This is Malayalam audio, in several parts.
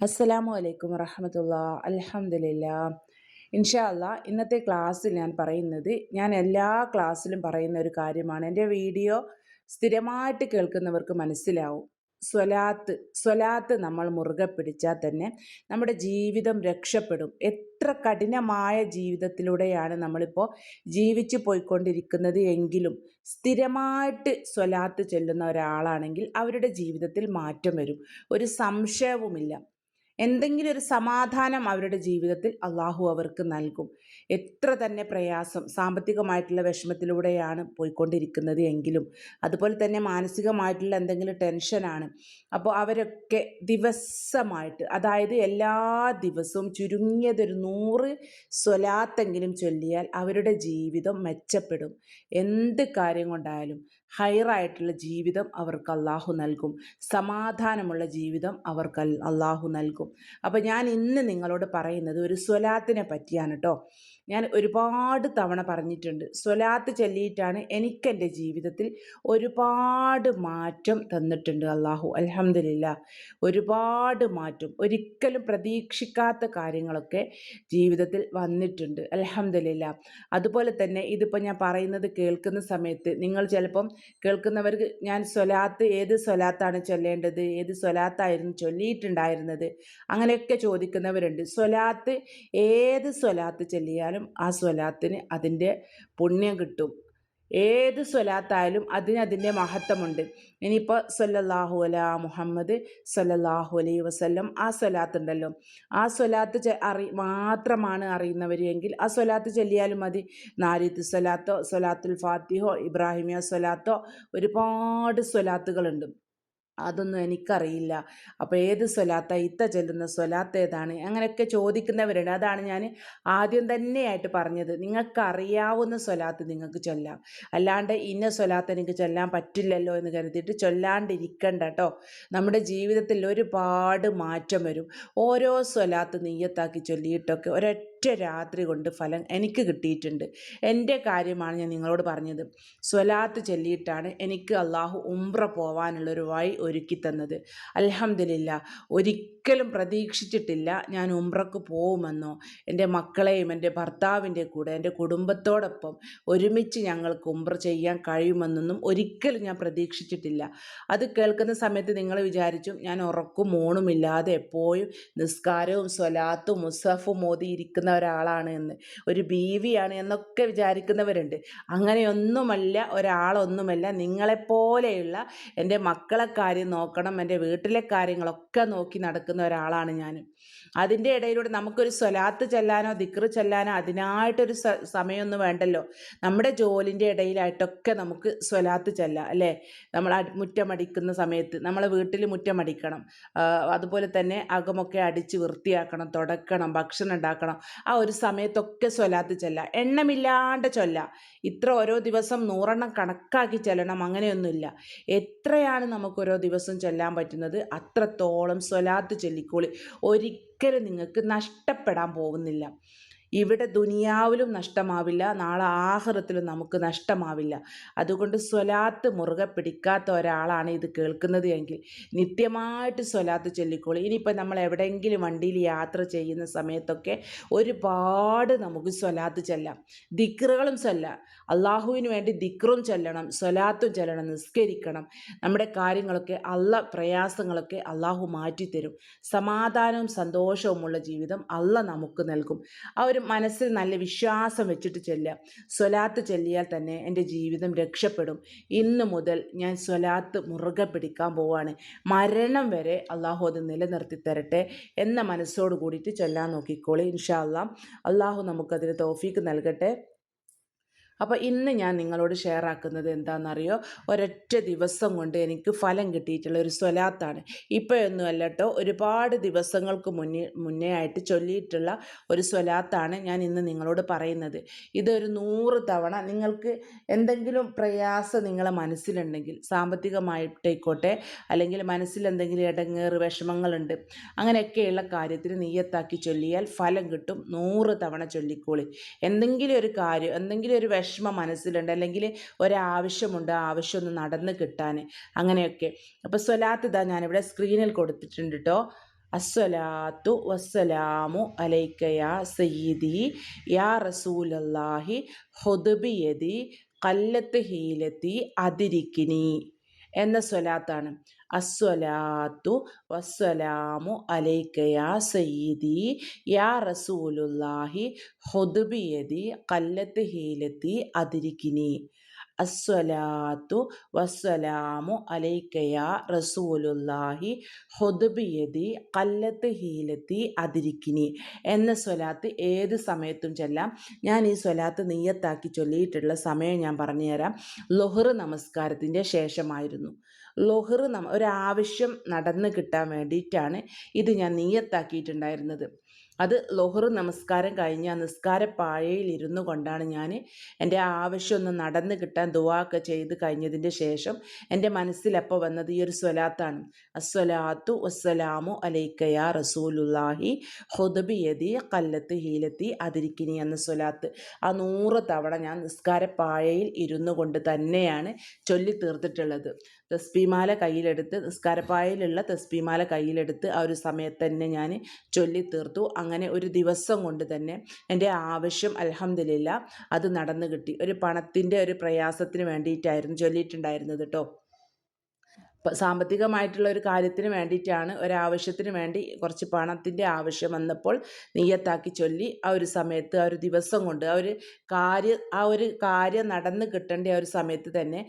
അസ്സലാമു അലൈക്കും വറഹമത്തുള്ള. അലഹമില്ല ഇൻഷാല്ല ഇന്നത്തെ ക്ലാസ്സിൽ ഞാൻ പറയുന്നത് ഞാൻ എല്ലാ ക്ലാസ്സിലും പറയുന്ന ഒരു കാര്യമാണ്. എന്റെ വീഡിയോ സ്ഥിരമായിട്ട് കേൾക്കുന്നവർക്ക് മനസ്സിലാവും. സ്വലാത്ത് സ്വലാത്ത് നമ്മൾ മുറുകെ പിടിച്ചാൽ തന്നെ നമ്മുടെ ജീവിതം രക്ഷപ്പെടും. എത്ര കഠിനമായ ജീവിതത്തിലൂടെയാണ് നമ്മളിപ്പോൾ ജീവിച്ച് പോയിക്കൊണ്ടിരിക്കുന്നത് എങ്കിലും സ്ഥിരമായിട്ട് സ്വലാത്ത് ചൊല്ലുന്ന ഒരാളാണെങ്കിൽ അവരുടെ ജീവിതത്തിൽ മാറ്റം വരും. ഒരു സംശയവുമില്ല. എന്തെങ്കിലും ഒരു സമാധാനം അവരുടെ ജീവിതത്തിൽ അള്ളാഹു അവർക്ക് നൽകും. എത്ര തന്നെ പ്രയാസം സാമ്പത്തികമായിട്ടുള്ള വിഷമത്തിലൂടെയാണ് പോയിക്കൊണ്ടിരിക്കുന്നത് എങ്കിലും അതുപോലെ തന്നെ മാനസികമായിട്ടുള്ള എന്തെങ്കിലും ടെൻഷനാണ് അപ്പോൾ അവരൊക്കെ ദിവസമായിട്ട് അതായത് എല്ലാ ദിവസവും ചുരുങ്ങിയതൊരു നൂറ് സ്വലാത്തെങ്കിലും ചൊല്ലിയാൽ അവരുടെ ജീവിതം മെച്ചപ്പെടും. എന്ത് കാര്യം കൊണ്ടായാലും ഹൈറായിട്ടുള്ള ജീവിതം അവർക്ക് അള്ളാഹു നൽകും. സമാധാനമുള്ള ജീവിതം അവർക്ക് അള്ളാഹു നൽകും. അപ്പോൾ ഞാൻ ഇന്ന് നിങ്ങളോട് പറയുന്നത് ഒരു സ്വലാത്തിനെ പറ്റിയാണ് കേട്ടോ ഞാൻ ഒരുപാട് തവണ പറഞ്ഞിട്ടുണ്ട്. സ്വലാത്ത് ചൊല്ലിയിട്ടാണ് എനിക്കെന്റെ ജീവിതത്തിൽ ഒരുപാട് മാറ്റം തന്നിട്ടുണ്ട് അള്ളാഹു അലഹമില്ല ഒരുപാട് മാറ്റം. ഒരിക്കലും പ്രതീക്ഷിക്കാത്ത കാര്യങ്ങളൊക്കെ ജീവിതത്തിൽ വന്നിട്ടുണ്ട്. അലഹമില്ല അതുപോലെ തന്നെ ഇതിപ്പോൾ ഞാൻ പറയുന്നത് കേൾക്കുന്ന സമയത്ത് നിങ്ങൾ ചിലപ്പം കേൾക്കുന്നവർക്ക് ഞാൻ സ്വലാത്ത് ഏത് സ്വലാത്താണ് ചൊല്ലേണ്ടത് ഏത് സ്വലാത്തായിരുന്നു ചൊല്ലിയിട്ടുണ്ടായിരുന്നത് അങ്ങനെയൊക്കെ ചോദിക്കുന്നവരുണ്ട്. സ്വലാത്ത് ഏത് സ്വലാത്ത് ചൊല്ലിയാലും ചൊല്ലിയാലും ആ സ്വലാത്തിന് അതിന്റെ പുണ്യം കിട്ടും. ഏത് സ്വലാത്തായാലും അതിന് അതിന്റെ മഹത്വമുണ്ട്. ഇനിയിപ്പോൾ സൊല്ലാഹു അല മുഹമ്മദ് സൊല്ലാഹു അലൈ വസ്ല്ലം ആ സ്വലാത്ത് ഉണ്ടല്ലോ ആ സ്വലാത്ത് അറി മാത്രമാണ് അറിയുന്നവർ എങ്കിൽ ആ സ്വലാത്ത് ചൊല്ലിയാലും മതി. നാരിത്ത് സ്വലാത്തോ സ്വലാത്തുൽ ഫാത്തിഹോ ഇബ്രാഹിമിയ സ്വലാത്തോ ഒരുപാട് സ്വലാത്തുകളുണ്ട്. അതൊന്നും എനിക്കറിയില്ല. അപ്പോൾ ഏത് സ്വലാത്ത? ഇത്ത ചൊല്ലുന്ന സ്വലാത്ത് ഏതാണ്? അങ്ങനെയൊക്കെ ചോദിക്കുന്നവരുണ്ട്. അതാണ് ഞാൻ ആദ്യം തന്നെയായിട്ട് പറഞ്ഞത്. നിങ്ങൾക്കറിയാവുന്ന സ്വലാത്ത് നിങ്ങൾക്ക് ചൊല്ലാം. അല്ലാണ്ട് ഇന്ന സ്വലാത്ത് എനിക്ക് ചൊല്ലാൻ പറ്റില്ലല്ലോ എന്ന് കരുതിയിട്ട് ചൊല്ലാണ്ടിരിക്കണ്ട കേട്ടോ നമ്മുടെ ജീവിതത്തിൽ ഒരുപാട് മാറ്റം വരും. ഓരോ സ്വലാത്ത് നെയ്യത്താക്കി ചൊല്ലിയിട്ടൊക്കെ ഒരൊറ്റ രാത്രി കൊണ്ട് ഫലം എനിക്ക് കിട്ടിയിട്ടുണ്ട്. എന്റെ കാര്യമാണ് ഞാൻ നിങ്ങളോട് പറഞ്ഞത്. സ്വലാത്ത് ചൊല്ലിയിട്ടാണ് എനിക്ക് അള്ളാഹു ഉംറ പോവാനുള്ളൊരു വഴി ഒരുക്കി തന്നത്. അലഹമില്ല ഒരിക്കലും പ്രതീക്ഷിച്ചിട്ടില്ല ഞാൻ ഉംറക്ക് പോകുമെന്നോ എന്റെ മക്കളെയും എന്റെ ഭർത്താവിന്റെ കൂടെ എന്റെ കുടുംബത്തോടൊപ്പം ഒരുമിച്ച് ഞങ്ങൾക്ക് ഉംറ ചെയ്യാൻ കഴിയുമെന്നൊന്നും ഒരിക്കലും ഞാൻ പ്രതീക്ഷിച്ചിട്ടില്ല. അത് കേൾക്കുന്ന സമയത്ത് നിങ്ങൾ വിചാരിച്ചു ഞാൻ ഉറക്കും ഊണുമില്ലാതെ എപ്പോഴും നിസ്കാരവും സ്വലാത്തും മുസഫും മോദി ഇരിക്കുന്ന ഒരാളാണ് എന്ന്. ഒരു ബീവിയാണ് എന്നൊക്കെ വിചാരിക്കുന്നവരുണ്ട്. അങ്ങനെയൊന്നുമല്ല ഒരാളൊന്നുമല്ല. നിങ്ങളെപ്പോലെയുള്ള എന്റെ മക്കളെ കാര്യം നോക്കണം എന്റെ വീട്ടിലെ കാര്യങ്ങളൊക്കെ നോക്കി നടക്കുന്ന ഒരാളാണ് ഞാൻ. അതിന്റെ ഇടയിലൂടെ നമുക്കൊരു സ്വലാത്ത് ചെല്ലാനോ ദിക്റ് ചെല്ലാനോ അതിനായിട്ടൊരു സമയമൊന്നും വേണ്ടല്ലോ. നമ്മുടെ ജോലിന്റെ ഇടയിലായിട്ടൊക്കെ നമുക്ക് സ്വലാത്ത് ചെല്ലാം അല്ലേ? നമ്മൾ മുറ്റമടിക്കുന്ന സമയത്ത് നമ്മളെ വീട്ടിൽ മുറ്റമടിക്കണം. അതുപോലെ തന്നെ അകമൊക്കെ അടിച്ച് വൃത്തിയാക്കണം തുടക്കണം ഭക്ഷണം ഉണ്ടാക്കണം. ആ ഒരു സമയത്തൊക്കെ സ്വലാത്ത് ചൊല്ല. എണ്ണമില്ലാണ്ട് ചൊല്ല. ഇത്ര ഓരോ ദിവസം നൂറെണ്ണം കണക്കാക്കി ചെല്ലണം അങ്ങനെയൊന്നുമില്ല. എത്രയാണ് നമുക്ക് ഓരോ ദിവസം ചൊല്ലാൻ പറ്റുന്നത്? അത്രത്തോളം സ്വലാത്ത് ചൊല്ലിക്കോളി. ഒരിക്കലും നിങ്ങൾക്ക് നഷ്ടപ്പെടാൻ പോകുന്നില്ല. ഇവിടെ ദുനിയാവിലും നഷ്ടമാവില്ല നാളെ ആഹാരത്തിലും നമുക്ക് നഷ്ടമാവില്ല. അതുകൊണ്ട് സ്വലാത്ത് മുറുകെ പിടിക്കാത്ത ഒരാളാണ് ഇത് കേൾക്കുന്നത് എങ്കിൽ നിത്യമായിട്ട് സ്വലാത്ത് ചൊല്ലിക്കോളൂ. ഇനിയിപ്പോൾ നമ്മൾ എവിടെയെങ്കിലും വണ്ടിയിൽ യാത്ര ചെയ്യുന്ന സമയത്തൊക്കെ ഒരുപാട് നമുക്ക് സ്വലാത്ത് ചെല്ലാം. ദിക്റുകളും ചൊല്ലാം. അള്ളാഹുവിന് വേണ്ടി ദിക്റും ചൊല്ലണം സ്വലാത്തും ചൊല്ലണം നിസ്കരിക്കണം. നമ്മുടെ കാര്യങ്ങളൊക്കെ അല്ല പ്രയാസങ്ങളൊക്കെ അള്ളാഹു മാറ്റിത്തരും. സമാധാനവും സന്തോഷവുമുള്ള ജീവിതം അല്ല നമുക്ക് നൽകും. ആ ഒരു ഒരു മനസ്സിൽ നല്ല വിശ്വാസം വെച്ചിട്ട് ചെല്ലുക. സ്വലാത്ത് ചെല്ലിയാൽ തന്നെ എന്റെ ജീവിതം രക്ഷപ്പെടും. ഇന്ന് മുതൽ ഞാൻ സ്വലാത്ത് മുറുകെ പിടിക്കാൻ പോവാണ്. മരണം വരെ അള്ളാഹു അത് നിലനിർത്തി തരട്ടെ എന്ന മനസ്സോട് കൂടിയിട്ട് ചൊല്ലാൻ നോക്കിക്കോളി ഇൻഷാ അള്ളാഹ് അള്ളാഹു നമുക്കതിന് തോഫീക്ക് നൽകട്ടെ. അപ്പോൾ ഇന്ന് ഞാൻ നിങ്ങളോട് ഷെയർ ആക്കുന്നത് എന്താണെന്നറിയോ ഒരൊറ്റ ദിവസം കൊണ്ട് എനിക്ക് ഫലം കിട്ടിയിട്ടുള്ള ഒരു സ്വലാത്താണ്. ഇപ്പോഴൊന്നും അല്ല കേട്ടോ ഒരുപാട് ദിവസങ്ങൾക്ക് മുന്നേ മുന്നേ ആയിട്ട് ചൊല്ലിയിട്ടുള്ള ഒരു സ്വലാത്താണ് ഞാൻ ഇന്ന് നിങ്ങളോട് പറയുന്നത്. ഇതൊരു നൂറ് തവണ നിങ്ങൾക്ക് എന്തെങ്കിലും പ്രയാസം നിങ്ങളെ മനസ്സിലുണ്ടെങ്കിൽ സാമ്പത്തികമായിട്ടേക്കോട്ടെ അല്ലെങ്കിൽ മനസ്സിൽ എന്തെങ്കിലും ഇടങ്ങേറ് വിഷമങ്ങളുണ്ട് അങ്ങനെയൊക്കെയുള്ള കാര്യത്തിന് നീയത്താക്കി ചൊല്ലിയാൽ ഫലം കിട്ടും. നൂറ് തവണ ചൊല്ലിക്കോളി. എന്തെങ്കിലും ഒരു കാര്യം എന്തെങ്കിലും ഒരു മനസ്സിലുണ്ട്. അല്ലെങ്കിൽ ഒരാവശ്യമുണ്ട് ആ ആവശ്യം ഒന്ന് നടന്ന് കിട്ടാൻ. അങ്ങനെയൊക്കെ. അപ്പോൾ സ്വലാത്ത് ഇതാ ഞാനിവിടെ സ്ക്രീനിൽ കൊടുത്തിട്ടുണ്ട് കേട്ടോ അസ്സലാത്തു വസ്സലാമു അലൈക്കയാ സയ്യിദി യാ റസൂലല്ലാഹി ഹുദ്ബിയതി കല്ലത്ത് ഹീലത്തി അതിരിക്കിനി. എന്ന സ്വലാത്താണ്. അസ്വലാത്തു വസ്സലാമു അലൈക്ക യാ സയ്യിദി യാ റസൂലുല്ലാഹി ഹൊതുബിയതി കല്ലത്ത് ഹീലത്തി അതിരിക്കിനി. അസ്വലാത്തു വസ്സലാമു അലൈക്കയ റസൂലുല്ലാഹി ഹൊതുബിയതി കല്ലത്ത് ഹീലത്തി അതിരിക്കിനി. എന്ന സ്വലാത്ത് ഏത് സമയത്തും ചെല്ലാം. ഞാൻ ഈ സ്വലാത്ത് നീയത്താക്കി ചൊല്ലിയിട്ടുള്ള സമയം ഞാൻ പറഞ്ഞുതരാം. ലൊഹർ നമസ്കാരത്തിന്റെ ശേഷമായിരുന്നു. ലൊഹർ നമ ഒരാവശ്യം നടന്ന് കിട്ടാൻ വേണ്ടിയിട്ടാണ് ഇത് ഞാൻ നീയത്താക്കിയിട്ടുണ്ടായിരുന്നത് അത് ലൊഹറ് നമസ്കാരം കഴിഞ്ഞ് ആ നിസ്കാരപ്പാഴയിൽ ഇരുന്നു കൊണ്ടാണ് ഞാൻ എന്റെ ആവശ്യമൊന്ന് നടന്ന് കിട്ടാൻ ദുവാക്കെ ചെയ്ത് കഴിഞ്ഞതിന്റെ ശേഷം എന്റെ മനസ്സിലപ്പോൾ വന്നത് ഈ ഒരു സ്വലാത്താണ്. അസ്വലാത്തു വസ്സലാമു അലൈക്കയ റസൂലുല്ലാഹി ഹുദബിയതി കല്ലത്ത് ഹീലത്തി അതിരിക്കിനി എന്ന സ്വലാത്ത്. ആ നൂറ് തവണ ഞാൻ നിസ്കാരപ്പാഴയിൽ ഇരുന്നു കൊണ്ട് തന്നെയാണ് ചൊല്ലി തീർത്തിട്ടുള്ളത് തസ്ബിമാല കയ്യിലെടുത്ത് നിസ്കാരപ്പായയിലുള്ള തസ്ബിമാല കയ്യിലെടുത്ത് ആ ഒരു സമയത്ത് തന്നെ ഞാൻ ചൊല്ലി തീർത്തു. അങ്ങനെ ഒരു ദിവസം കൊണ്ട് തന്നെ എന്റെ ആവശ്യം അലഹമില്ല അത് നടന്നു കിട്ടി. ഒരു പണത്തിന്റെ ഒരു പ്രയാസത്തിന് വേണ്ടിയിട്ടായിരുന്നു ചൊല്ലിയിട്ടുണ്ടായിരുന്നത് കേട്ടോ സാമ്പത്തികമായിട്ടുള്ള ഒരു കാര്യത്തിന് വേണ്ടിയിട്ടാണ് ഒരാവശ്യത്തിന് വേണ്ടി കുറച്ച് പണത്തിന്റെ ആവശ്യം വന്നപ്പോൾ നീയത്താക്കി ചൊല്ലി ആ ഒരു സമയത്ത് ആ ഒരു ദിവസം കൊണ്ട് ആ ഒരു കാര്യ ആ ഒരു കാര്യം നടന്ന് കിട്ടേണ്ട ആ ഒരു സമയത്ത് തന്നെ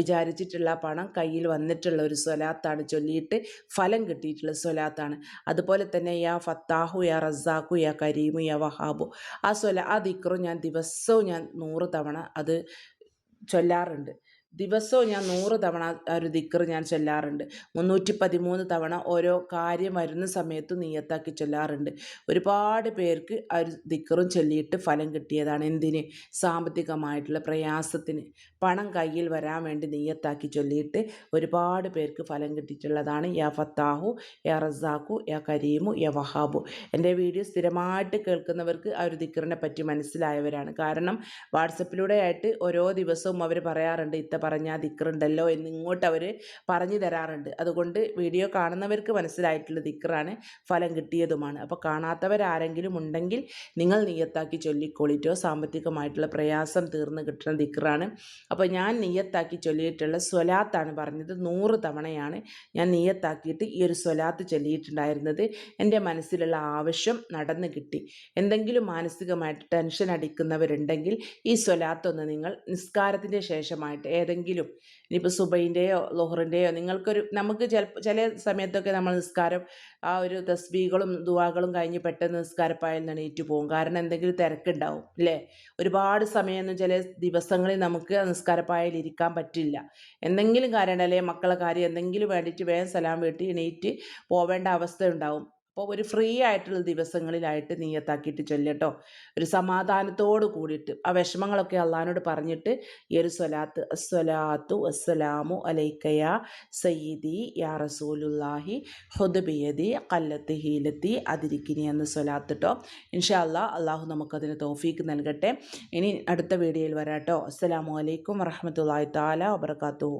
വിചാരിച്ചിട്ടുള്ള പണം കയ്യിൽ വന്നിട്ടുള്ള ഒരു സ്വലാത്താണ് ചൊല്ലിയിട്ട് ഫലം കിട്ടിയിട്ടുള്ള സ്വലാത്താണ്. അതുപോലെ തന്നെ യാ ഫത്താഹു യാ റസാഖു യാ കരീമു യാ വഹാബു ആ സ്വല ആ ദിക്റും ഞാൻ ദിവസവും ഞാൻ നൂറ് തവണ അത് ചൊല്ലാറുണ്ട്. ദിവസവും ഞാൻ നൂറ് തവണ ആ ഒരു ദിക്കർ ഞാൻ ചൊല്ലാറുണ്ട്. മുന്നൂറ്റി പതിമൂന്ന് തവണ ഓരോ കാര്യം വരുന്ന സമയത്ത് നീയത്താക്കി ചൊല്ലാറുണ്ട്. ഒരുപാട് പേർക്ക് ആ ഒരു ദിക്കറും ചൊല്ലിയിട്ട് ഫലം കിട്ടിയതാണ് എന്തിന്? സാമ്പത്തികമായിട്ടുള്ള പ്രയാസത്തിന്. പണം കയ്യിൽ വരാൻ വേണ്ടി നെയ്യത്താക്കി ചൊല്ലിയിട്ട് ഒരുപാട് പേർക്ക് ഫലം കിട്ടിയിട്ടുള്ളതാണ് യാ ഫത്താഹു യാ റസാഖു യാ കരീമു യാ വഹാബു. എന്റെ വീഡിയോ സ്ഥിരമായിട്ട് കേൾക്കുന്നവർക്ക് ആ ഒരു ദിക്കറിനെ പറ്റി മനസ്സിലായവരാണ്. കാരണം വാട്സപ്പിലൂടെ ആയിട്ട് ഓരോ ദിവസവും അവർ പറയാറുണ്ട് ഇത്ത പറഞ്ഞ ദിക്കറുണ്ടല്ലോ എന്ന് ഇങ്ങോട്ട് അവർ പറഞ്ഞു തരാറുണ്ട്. അതുകൊണ്ട് വീഡിയോ കാണുന്നവർക്ക് മനസ്സിലായിട്ടുള്ള ദിക്കറാണ് ഫലം കിട്ടിയതുമാണ്. അപ്പോൾ കാണാത്തവരാരെങ്കിലും ഉണ്ടെങ്കിൽ നിങ്ങൾ നീയത്താക്കി ചൊല്ലിക്കോളിറ്റോ സാമ്പത്തികമായിട്ടുള്ള പ്രയാസം തീർന്ന് കിട്ടുന്ന ദിക്റാണ് അപ്പോൾ ഞാൻ നീയത്താക്കി ചൊല്ലിയിട്ടുള്ള സ്വലാത്താണ് പറഞ്ഞത്. നൂറ് തവണയാണ് ഞാൻ നീയത്താക്കിയിട്ട് ഈ ഒരു സ്വലാത്ത് ചൊല്ലിയിട്ടുണ്ടായിരുന്നത്. എന്റെ മനസ്സിലുള്ള ആവശ്യം നടന്നു കിട്ടി. എന്തെങ്കിലും മാനസികമായിട്ട് ടെൻഷൻ അടിക്കുന്നവരുണ്ടെങ്കിൽ ഈ സ്വലാത്തൊന്ന് നിങ്ങൾ നിസ്കാരത്തിന്റെ ശേഷമായിട്ട് ഏതെങ്കിലും ഇനിയിപ്പോൾ സുബൈന്റെയോ ലോഹറിന്റെയോ നിങ്ങൾക്കൊരു നമുക്ക് ചില സമയത്തൊക്കെ നമ്മൾ നിസ്കാരം ആ ഒരു തസ്ബീകളും ദുവാകളും കഴിഞ്ഞ് പെട്ടെന്ന് നിസ്കാരപ്പായൽ എണീറ്റ് പോകും കാരണം എന്തെങ്കിലും തിരക്കുണ്ടാവും അല്ലേ? ഒരുപാട് സമയമൊന്നും ചില ദിവസങ്ങളിൽ നമുക്ക് നിസ്കാരപ്പായൽ ഇരിക്കാൻ പറ്റില്ല. എന്തെങ്കിലും കാരണമല്ലേ മക്കളെ കാര്യം എന്തെങ്കിലും വേണ്ടിയിട്ട് വേഗം സലാം വീട്ടി എണീറ്റ് പോവേണ്ട അവസ്ഥ ഉണ്ടാവും അപ്പോൾ ഒരു ഫ്രീ ആയിട്ടുള്ള ദിവസങ്ങളിലായിട്ട് നീയത്താക്കിയിട്ട് ചൊല്ലട്ടോ. ഒരു സമാധാനത്തോട് കൂടിയിട്ട് ആ വിഷമങ്ങളൊക്കെ അള്ളഹാനോട് പറഞ്ഞിട്ട് ഈ ഒരു സ്വലാത്ത് അസ്വലാത്തു അസ്സലാമു അലൈക്കയ സയ്യിദി യാ റസൂലുല്ലാഹി ഹുദബിയതി കല്ലത്ത് ഹീലത്തി അതിരിക്കിനി എന്ന സ്വലാത്ത് കേട്ടോ ഇൻഷാ അല്ലാ അള്ളാഹു നമുക്കതിന് തോഫീക്ക് നൽകട്ടെ. ഇനി അടുത്ത വീഡിയോയിൽ വരാട്ടോ. അസ്സലാമു അലൈക്കും വറഹമത്തല്ലാഹി താല വബർക്കാത്തു